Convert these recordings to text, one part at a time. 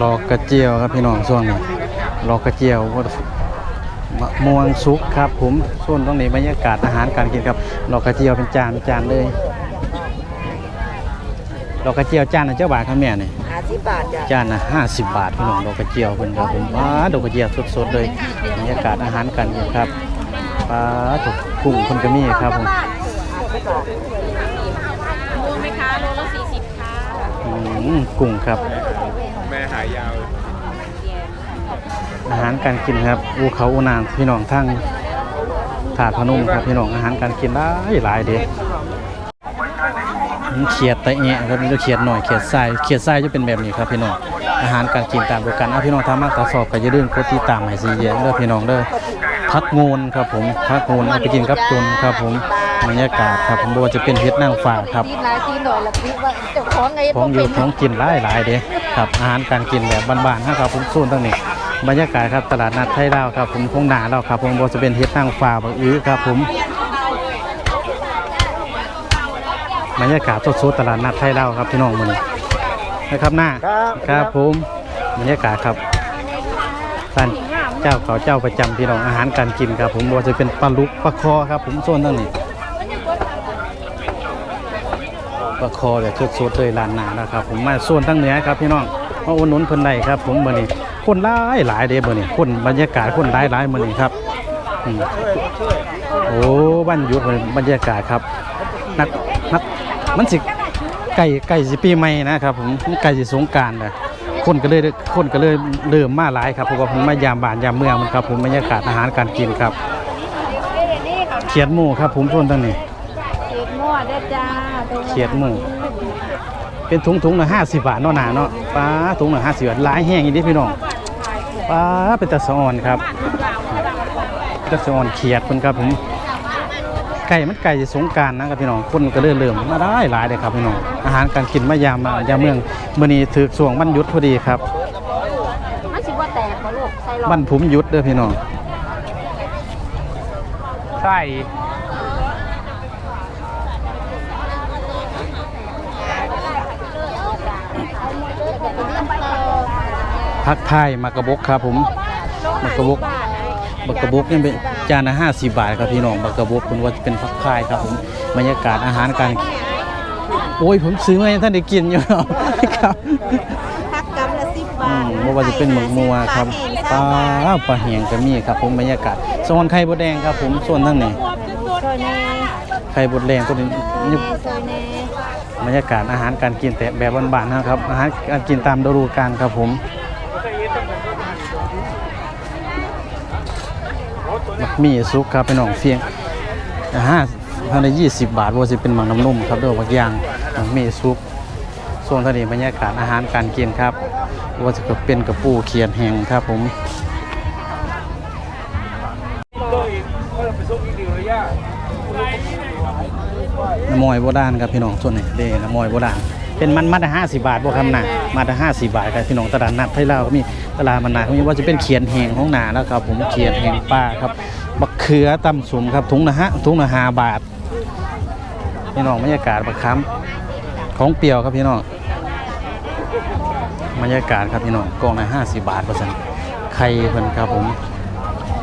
รอกระเจียวครับพี่น้องช่วงนี้รอกระเจียวมะม่วงสุกครับผมส่วนตรงนี้บรรยากาศอาหารการกินครับรอกระเจียวเป็นจานเป็นจานเลยรอกระเจียวจานละเจ้าบาทครับแม่นี่ห้าสิบบาทจ้ะจานละ50บาทพี่น้องดอกกระเจียวเพิ่นครับผมว้าดอกกระเจียวสดๆเลยบรรยากาศอาหารการกินครับปลาถูกกุ้งเพิ่นก็มีครับผมรวมไหมคะโลละสี่สิบค่ะอืมกุ้งครับแม่หายยาว อาหารการกินครับอูเขาอูนางพี่น้องทั้งถาดพนุ่มครับพี่น้องอาหารการกินหลายหลายเด้อืมเขียดตะเอะครับมีตัวเขียดหน่อยเขียดทรายเขียดทรายจะเป็นแบบนี้ครับพี่น้องอาหารการกินตามโปรกันเอาพี่น้องทำมากตาสอบก็อย่าลืมกดติดตามให้สีเย็นเด้อพี่น้องเด้อพักงูนครับผมพักงูนเอาไปกินกับตุนครับผม บรรยากาศครับผมบ่ว่าจะเป็นเฮ็ดนางฟ้าครับตีนายตีหน่อยละคิดว่าเจ้าของไงของอยู่ของกินหลายหลายๆเด้ครับอาหารการกินแบบบ้านๆนะครับผมส่วนตั้งนี้บรรยากาศครับตลาดนัดไทยดาวครับผมคงหนาแล้วครับผมบ่จะเป็นเฮ็ดนางฟ้าบักอื้อครับผมบรรยากาศสดๆตลาดนัดไทยดาวครับพี่น้องมื้อนี้นะครับหน้าครับผมบรรยากาศครับท่านเจ้าเขาเจ้าประจำพี่น้องอาหารการกินครับ ผมบ่ว่าจะเป็นปลาลุกปลาคอครับ ผมโซนตั้งนี้ ปลาคอแบบสดๆเลยร้านนานะครับ ผมมาส่วนทั้งเหนือครับพี่น้องมาอุดหนุนเพิ่นได้ครับ ผมเมื้อนี้คนหลายหลายเด้เมื้อนี้คนบรรยากาศคนหลายหลายเมื้อนี้ครับอืมโอ้บ้านหยุดมื้อนี้บรรยากาศครับนักนักมันสิใกล้ใกล้สิปีใหม่นะครับผมใกล้สิสงกรานต์แล้วคนก็เลยคนก็เลยเริ่มมาหลายครับเพราะว่าผมมายามบ้านยามเมืองมันครับผมบรรยากาศอาหารการกินครับ เขียดหมูครับผมส่วนตั้งนี้ เขียดมั่วได้จ้า เขียดหมูเป็นถุงถุงละห้าสิบบาทเนาะหนาเนาะปลาถุงละห้าสิบบาทหลายแห้งอีกนิดพี่น้องปลาเป็นตะสะออนครับตะสะออนเขียดคนครับผมไก่มันไก่จะสงกรารนะครับพี่น้องคนก็เริ่มเริ่มมาได้หลายเลยครับพี่น้องอาหารการกินมายามมายามเมืองมื้อนี้ถือช่วงวันหยุดพอดีครับมันสิว่าแตกมาลูกใส่หลอดวันผมหยุดเด้อพี่น้องใช่ พักไทายมากระบกครับผมมากระบกบักกะบกนี่เป็นจานละห้าสิบบาทครับพี่น้องบักกะบกคุณว่าจะเป็นฟักพายครับผมบรรยากาศอาหารการโอ้ยผมซื้อมาให้ท่านได้กินอยู่ครับพักกำละสิบบาอืทมไม่ว่าจะเป็นหมึกมัวครับปลาปลาเหียงก็มีครับผมบรรยากาศส่วนไข่บดแดงครับผมส่วนทั้งนี้ซอยแน่ไข่บดแดงตัวนี้นี่ซอยแน่บรรยากาศอาหารการกินแต่แบบบ้านๆนะครับ อาหารการกินตามฤดูกาลครับผม บักมี่ซุกครับพี่น้องเฟียงห้าพันละยี่สิบบาทว่าจะเป็นหมังน้ำนุ่มครับด้วยบางอย่างหมังมีซุปส่วนทะเลบรรยากาศอาหารการกินครับว่าจะเป็นกระปูเขียนแห้งครับผมน้ำมอยโบราณครับพี่น้องส่วนนี้เดน้ำมอยโบราณเป็นมันมัดห้าสิบาทพวกคำหนามัดห้าสิบาทครับพี่น้องตลาดนัดไทยลาวก็มีตลาดมันนาก็มีว่าจะเป็นเขียนแหงของหนาแล้วครับผมเขียนแหงป้าครับ บักเขือตำสุมครับถุงละฮะถุงละหาบาทพี่น้องบรรยากาศบักค้ำของเปรียวครับพี่น้องบรรยากาศครับพี่น้องกล่องละห้าสิบบาทเปอร์เซ็นต์ไข่เพิ่นครับผม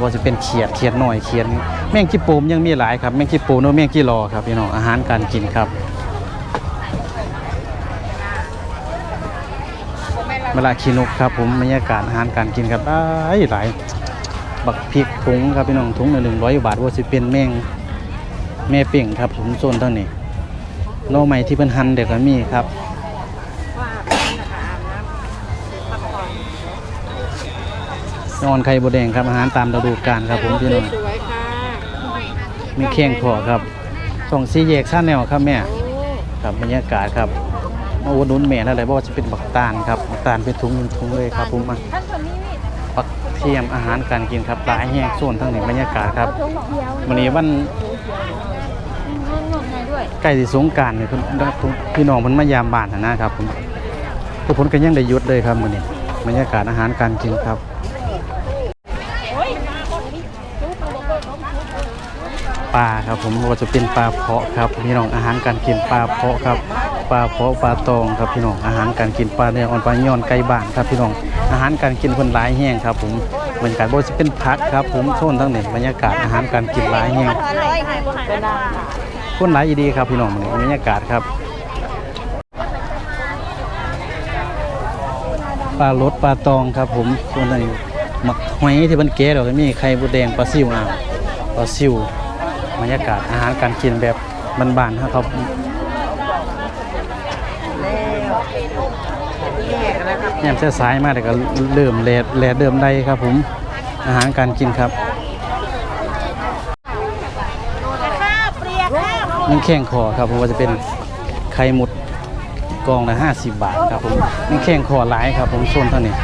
ว่าจะเป็นเขียดเขียดหน่อยเขียดแมงขี้ปูมยังมีหลายครับแมงขี้ปูนแมงขี้รอครับพี่น้องอาหารการกินครับเวลาขี้นกครับผมบรรยากาศอาหารการกินครับหลายหลาย บักพริกถุงครับพี่น้องถุงละหนึ่งร้อยบาทว่าสิเป็นแมงแม่เป่งครับผมโซนเท่านี้โนอใหม่ที่เป็นหันเด็กก็มีครับนอนไข่บดแดงครับอาหารตามฤดูกาลครับผมพี่น้องสวยค่ะมีเคียงขอครับส่งซีแยกซ่าแนวครับแม่ครับบรรยากาศครับมาอุดหนุนแม่อะไรบอกว่าจะเป็นบักตาลครับบักตาลเป็นถุงเป็นถุงเลยครับผมมาท่านคนนี้นี่ ปักเทียมอาหารการกินครับหลายแห้งส่วนทั้งนี้บรรยากาศครับวันนี้วันใกล้สิสงการเนี่ยพี่น้องเพิ่นมายามบ้านนะครับผมทุกคนก็ยังได้ยุดเลยครับมื้อนี้บรรยากาศอาหารการกินครับปลาครับผมว่าจะเป็นปลาเพาะครับพี่น้องอาหารการกินปลาเพาะครับปลาเพาะปลาตองครับพี่น้องอาหารการกินปลาเนื้ออ่อนปลาย่อนไก่บ้านครับพี่น้อง อาหารการกินคนหลายแห้งครับผมบรรยากาศบ่สิเป็นพักครับผมโซนทั้งนี้บรรยากาศอาหารการกินหลายแห้งเป็นนางคนหลายอีดีครับพี่น้องนี้บรรยากาศครับปลารสปลาตองครับผมส่วนนี้หมักหอยที่มันแก่แล้วก็มีไข่มดแดงปลาซิวอ่างปลาซิวบรรยากาศอาหารการกินแบบบานๆครับ แยมเส้นสายมาแต่ก็เริ่มแลดแลดเดิมได้ครับผมอาหารการกินครับมันแข้งคอครับผมว่าจะเป็นไข่หมุดกองละ50 บาทครับผมมันแข้งคอหลายครับผมโซนเท่านี้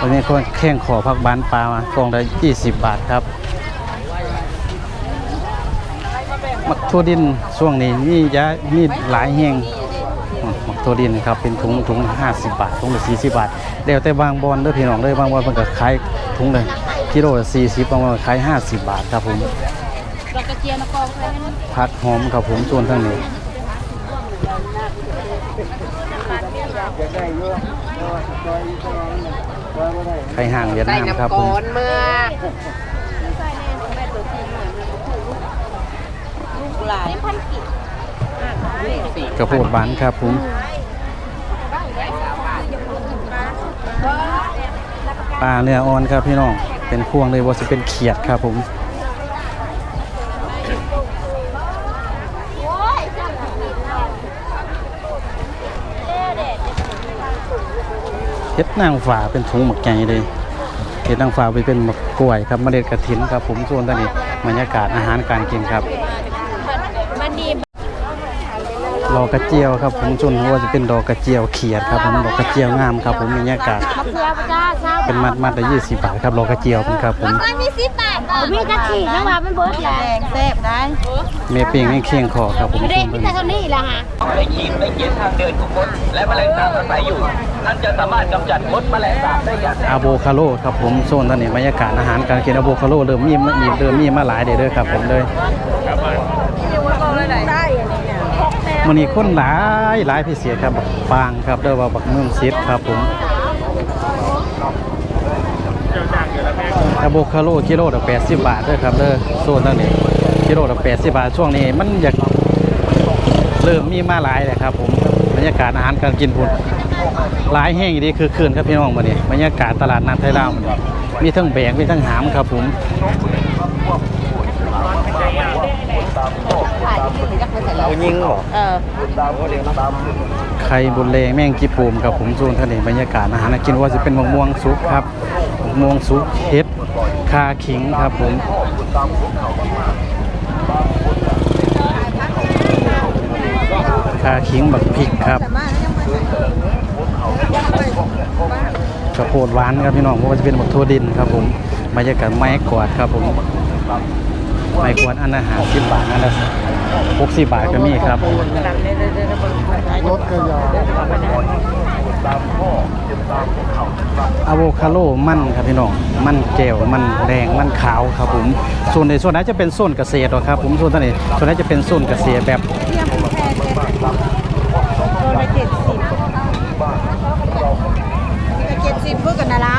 วันนี้ก็แข้งคอพักบ้านปลามากองละ20 บาทครับมักทั่วดินช่วงนี้มียะมีหลายแห้งหมัก ตัวดินครับเป็นถุงถุงห้าสิบบาทถุงละสี่สิบบาทเดี๋ยวแต่บางบอลเด้อพี่น้องเด้อบางบอลมันก็ขายถุงเลยกิโลละสี่สิบบางบอลขายห้าสิบบาทครับผมดอกกระเจียวนะกองใครนั่นผักหอมครับผมส่วนทางนี้ไข่ห่างเวียดนามครับผมเมื่อลูกหลานกระโพดหวานครับผม ปลาเนื้ออ่อนครับพี่น้อง เป็นพวงเลยว่าจะเป็นเขียดครับผมเฮ็ดนางฟ้าเป็นถุงหมักใหญ่เลยเฮ็ดนางฟ้าไปเป็นหมักกล้วยครับมเมล็ดกระถินครับผมส่วนตอนนี้บรรยากาศอาหารการกินครับ ดอกกระเจียวครับผมส่วนหัวจะเป็นดอกกระเจียวเขียดครับผมดอกกระเจียวงามครับผมบรรยากาศมะเขือพระเจ้าเช้าเป็นมัดมัดละยี่สิบบาทครับดอกกระเจียวเป็นครับผมมันมีสิบบาทก่อนมีกะทินะว่ามันเบิดแหละแดงแซ่บได้เมเปียงให้เคียงคอครับผมไม่ส่ได้วนตมีอนแต่นี้เท่านี้แหละฮะไม่ขีดไม่เขียนทางเดินของมดและแมลงสาบอาศัยอยู่ท่านจะสามารถกำจัดมดแมลงสาบได้อย่างอะโวคาโดครับผมโซนตอนนี้บรรยากาศอาหารการกินอะโวคาโดเริ่มมีมีเริ่มมีมาหลายเด้อเด้อครับผมเลยได้อันนี้เนี่ย มันนี้คนหลายหลายพิเศษครับบักปางครับเด้อว่าบักเมืองซิดครับผมอะโวคาโดกิโลละ80บาทเด้อครับเด้อโซนตอนนี้กิโลละ80บาทช่วงนี้มันอยากเริ่มมีมาหลายเลยครับผมบรรยากาศอาหารการกินพุ่นหลายแห้งอยู่ดีคือคืนครับพี่น้องมื้อนี้บรรยากาศตลาดนัดไทยลาวมื้อนี้มีทั้งแบงมีทั้งหามครับผม ใอสร็แล้ว ยิงเหรอเออไข่บุญเลงแม่งกีปูมกับผมจูนทะเลบรรยากาศอาหารน่ากินว่าจะเป็นมะม่วงซุปครับมะม่วงซุปเฮ็ดคาขิงครับผมคาขิงแบบกพริกครับกระโพดหวานครับพี่น้องเพราะว่าจะเป็นหมกทั่วดินครับผมบรรยากาศไม้กวาดครับผมไม้กวาดอันอาหารสิบบาทนั่นแหละ 60 บาทก็มีครับ รถกระยาอะโวคาโดมันครับพี่น้อง มันแก้วมันแดง มันขาวครับผม ส่วนในส่วนนั้นจะเป็นส่วนเกษตรหรอครับผม ส่วนท่านนี้ส่วนนั้นจะเป็นส่วนเกษตรแบบเทียมแพงโลละเจ็ดสิเจ็ดสิบเพื่อกันนะเรา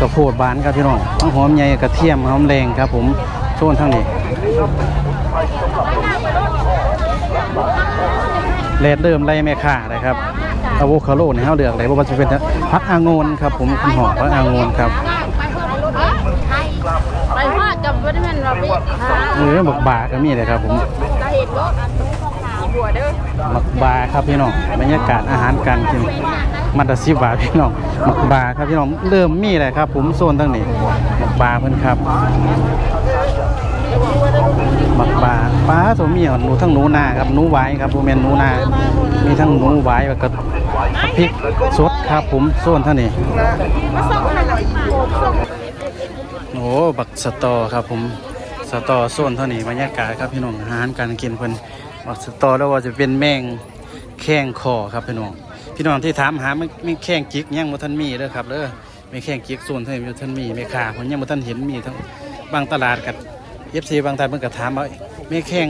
กระโพดบานครับพี่น้องหอมใหญ่กระเทียมหอมแรงครับผม โซนทั้งนี้เลดเดิมไรแม่ค่าเลยครับอะโวคาโดเนี่ยเขาเลือกเลยว่ามันจะเป็นพักอางนครับ ผมคุณหอมพักอางนครับไปฮอดกับวันนั้นเราไปหาเออบักบาก็มีเลยครับผมสาเหตุรถบัวเด้อหมักบาครับพี่น้องบรรยากาศอาหารการกินมัตตสิบบาทพี่น้องหมักบาครับพี่น้องเริ่มมีเลยครับ ผมโซนทั้งนี้หมักบาเพิ่นครับ หมักบาปลาตัวมีหนูทั้งหนูนาครับหนูไว้ครับผมแม่นหนูนา มีทั้งหนูไว้แล้วก็พริกสดครับผมโซนทั้งนี้โอ้บักสตอครับผมสตอโซนเท่านี้บรรยากาศครับพี่น้องอาหารการกินเพิ่นบักสตอแล้วว่าจะเป็นแมงแข้งคอครับพี่น้องพี่น้องที่ถามหาไม่ไม่แข้งจิกยังบ่ทันมีเด้อครับเด้อไม่แข้งจิกโซนเท่านี้บ่ทันมีไม่ขาผมยังบ่ทันเห็นมีทั้งบางตลาดกับ FC บางตลาดเพิ่นก็ถามว่าไม่แข้ง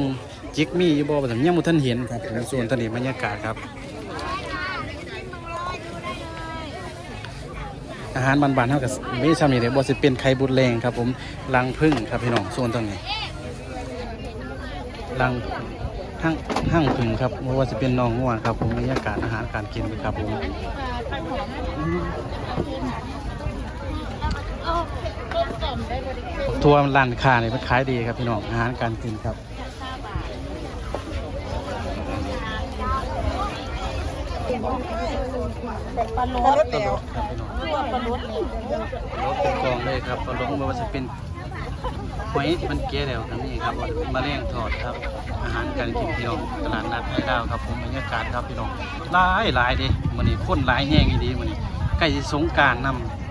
จิกมีอยู่บ่บ่ซั่นยังบ่ทันเห็นครับผมส่วนตอนนี้บรรยากาศครับ อาหารบ้านๆเฮาก็มีซ้ำนี่เด้บ่สิเป็นไข่บุดแรงครับผมรังผึ้งครับพี่น้องส่วนตรงนี้รังห้างห้างผึ้งครับบ่ว่าสิเป็นน้องง่วงครับผมบรรยากาศอาหารการกินครับผม ทัวร์ร้านค้านี่มันขายดีครับพี่น้องอาหารการกินครับปลาโลดแล้วครับพี่น้องปลาโลดแล้วรถเป็นกองเลยครับปลาหลงม่ว่าจะเป็นหอยมันเกลียวครับนี่ครับมะเร็งทอดครับ อาหารการกินพี่น้องตลาดนัดไทยดาวครับผมบรรยากาศครับพี่น้องหลายหลายเดิมันนี่คนหลายแห้งอีดีมันนี่ใกล้สิสงการนำ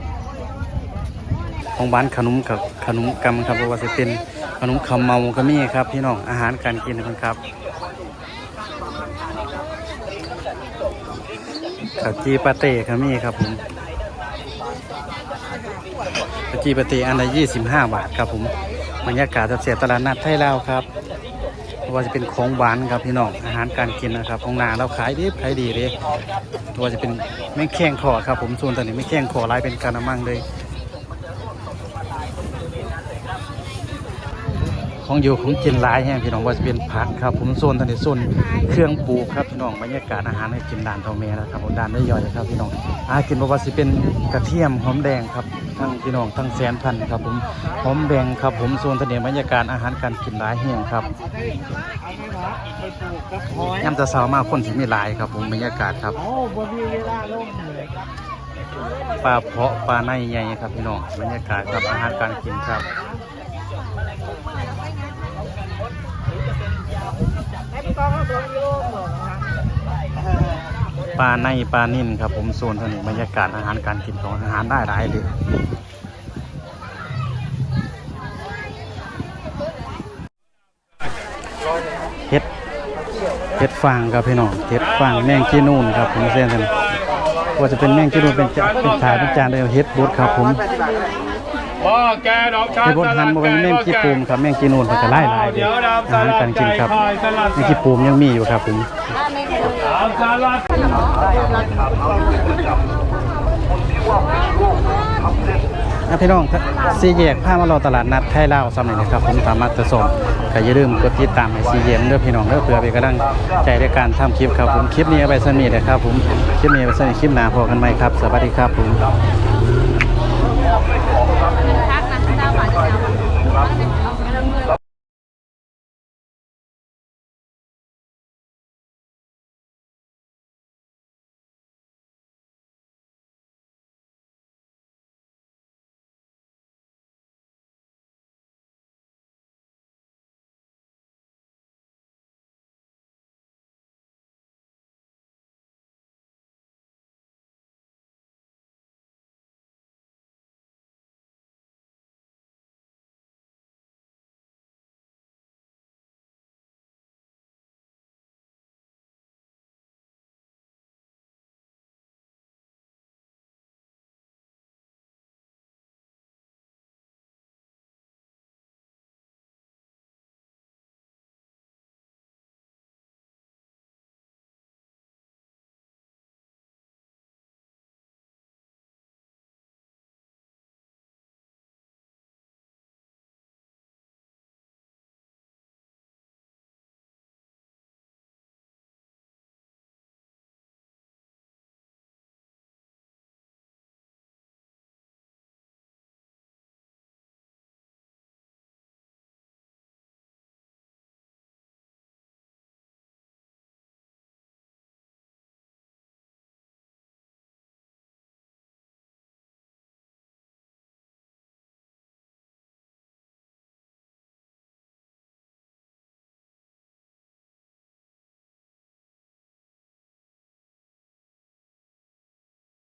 ของบ้านขนมกับขนมกำครับว่าจะเป็นขนมขาวเมาก็มีครับ พี่น้องอาหารการกินนะครับข้าวจีปาเต้ก็มีครับผมจีปฏิอันละยี่สิบห้าบาทครับผมบรรยากาศจะเสียตลาดนัดไทยลาวครับว่าจะเป็นของหวานครับพี่น้องอาหารการกินนะครับของนาเราขายดีขายดีเลยตัวาจะเป็นแม่แข้งคอครับผมส่วนตอนนี้ไม่แข้งคอลายเป็นกระมังเลย ของอยู่ของกินหลายแห้งพี่น้องว่าจะเป็นผักครับผมโซนตอนนี้โซนเครื่องปลูกครับพี่น้องบรรยากาศอาหารให้กินด่านทองเมนะครับผมด่านได้ย่อยครับพี่น้องอากินบ่ว่าสิเป็นกระเทียมหอมแดงครับทั้งพี่น้องทั้งแสนพันครับผมหอมแดงครับผมโซนตอนนี้บรรยากาศอาหารการกินหลายแห้งครับยามจะเช้ามากคนสิมีหลายครับผมบรรยากาศครับปลาเพาะปลาในใหญ่ครับพี่น้องบรรยากาศครับอาหารการกินครับ ปลาในปลานิ่นครับ ผมโซนเท่านี้บรรยากาศอาหารการกินของอาหารได้หลายเลยเฮ็ดเฮ็ดฟางครับพี่น้องเฮ็ดฟางแมงจีนูนครับผมเส้นท่านว่าจะเป็นแมงจีนูนเป็นจาเป็นถาดเป็นจานเลยเฮ็ดบดครับผม พ่อแกดอกชาเฮ็ดบดหันบ่เป็นแมงจีปูมครับแมงจีนูนมันก็หลายหลายเลยอาหารการกินครับแมงจีปูมยังมีอยู่ครับผมสามสาลัดนะพี่น้องซีแยกผ้ามารอตลาดนัดไทยลาวสำเร็จนะครับผมสามารถจะส่งก็อย่าลืมกดติดตามให้ซีเย็นเด้อพี่น้องเด้อเพื่อเป็นกำลังใจในการทำคลิปครับผมคลิปนี้เอาไปสนิทนะครับผมคลิปนี้เอาไปสนิทคลิปหน้าพอกันไหมครับ สวัสดีครับผม ของของ